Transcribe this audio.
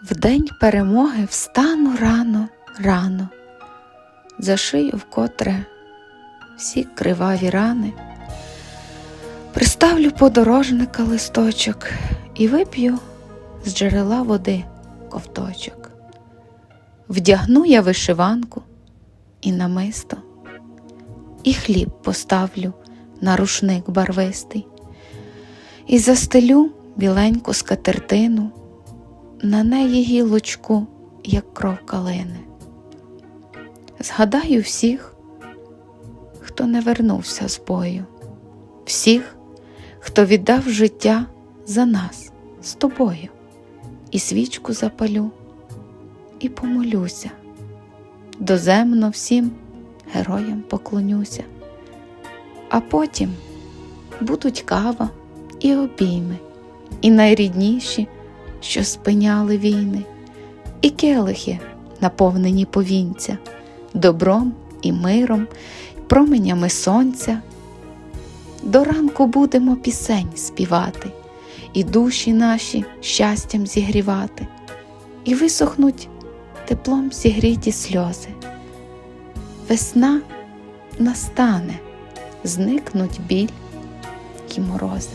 В день перемоги встану рано, рано, зашию вкотре всі криваві рани, приставлю подорожника листочок і вип'ю з джерела води ковточок. Вдягну я вишиванку і намисто, і хліб поставлю на рушник барвистий, і застелю біленьку скатертину, на неї гілочку, як кров калини. Згадаю всіх, хто не вернувся з бою, всіх, хто віддав життя за нас з тобою, і свічку запалю, і помолюся, доземно всім героям поклонюся, а потім будуть кава і обійми, і найрідніші, що спиняли війни, і келихи, наповнені повінця, добром і миром, променями сонця. До ранку будемо пісень співати, і душі наші щастям зігрівати, і висохнуть теплом зігріті сльози. Весна настане, зникнуть біль і морози.